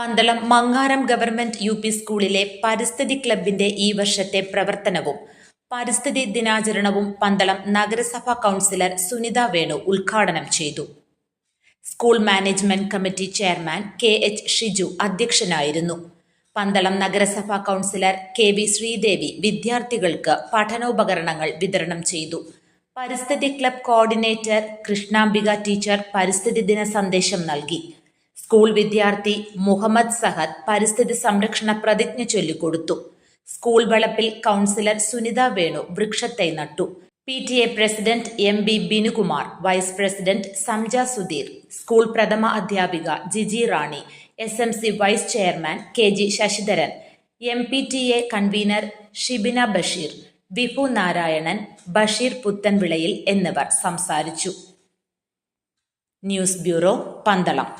Pandalam Mangaram government U P സ്കൂളിലെ പരിസ്ഥിതി ക്ലബിന്റെ ഈ വർഷത്തെ പ്രവർത്തനവും പരിസ്ഥിതി ദിനാചരണവും പന്തളം നഗരസഭാ കൗൺസിലർ സുനിത വേണു ഉദ്ഘാടനം ചെയ്തു. School management committee chairman K H Shiju അധ്യക്ഷനായിരുന്നു. പന്തളം നഗരസഭാ കൗൺസിലർ കെ വി ശ്രീദേവി വിദ്യാർത്ഥികൾക്ക് പഠനോപകരണങ്ങൾ വിതരണം ചെയ്തു. പരിസ്ഥിതി ക്ലബ് കോർഡിനേറ്റർ കൃഷ്ണാംബിക ടീച്ചർ പരിസ്ഥിതി ദിന സന്ദേശം നൽകി. സ്കൂൾ വിദ്യാർത്ഥി മുഹമ്മദ് സഹദ് പരിസ്ഥിതി സംരക്ഷണ പ്രതിജ്ഞ ചൊല്ലിക്കൊടുത്തു. സ്കൂൾ വളപ്പിൽ കൗൺസിലർ സുനിത വേണു വൃക്ഷത്തൈ നട്ടു. P T A president M B Binukumar vice president Samja Sudheer school പ്രഥമ അധ്യാപിക Jiji Rani S M C vice chairman K G Sasidharan M P T A convener Shibina Basheer Vibhu Narayanan Basheer പുത്തൻവിളയിൽ എന്നിവർ സംസാരിച്ചു. News bureau Pandalam.